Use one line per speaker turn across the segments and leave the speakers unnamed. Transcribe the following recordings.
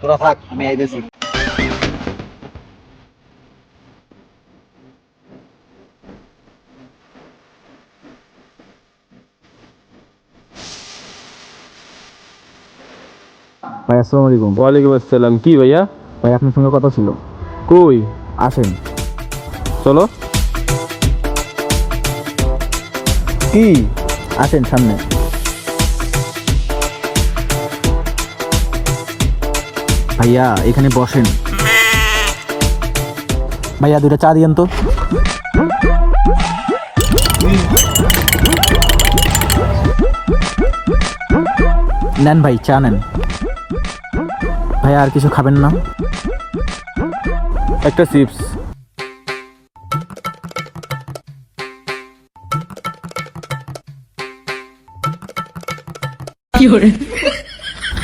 তোরা থাক আমি আইতেছি।
ভাই আসসালামু আলাইকুম।
ওয়ালাইকুম আসসালাম। কি ভাইয়া?
ভাই আপনার সঙ্গে কথা ছিল।
কই?
আসেন।
চলো। কি?
আসেন সামনে। ভাইয়া এখানে বসেন। ভাইয়া দুটা চা দিয়েন তো। নেন ভাই চা নেন। ভাইয়া আর কিছু খাবেন না।
একটা চিপস।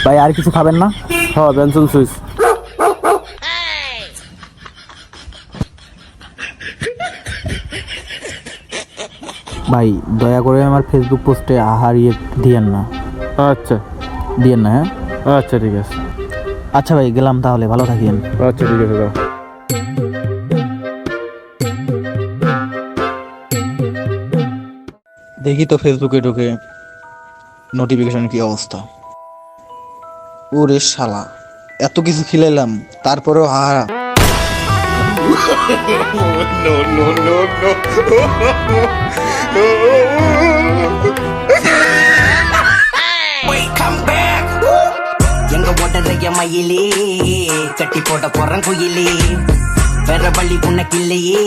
ভাই আর কিছু খাবেন না?
হ্যাঁ পেন্সিল সুইচ
ভাই দয়া করে আমার ফেসবুক পোস্টে আহার ইয়ে দিয়েন না।
আচ্ছা।
দিয়েন না হ্যাঁ?
আচ্ছা ঠিক আছে।
আচ্ছা ভাই গেলাম তাহলে ভালো থাকিয়েন
আচ্ছা ঠিক আছে দাও
দেখি তো ফেসবুকে ঢুকে নোটিফিকেশন কি অবস্থা। ওরে শালা এত কিছু খিলাইলাম তারপরেও হাহা
எங்க ஓட்டறைய மயிலே கட்டி போட போறேன் குயிலே வேற வழி உனக்கு இல்லையே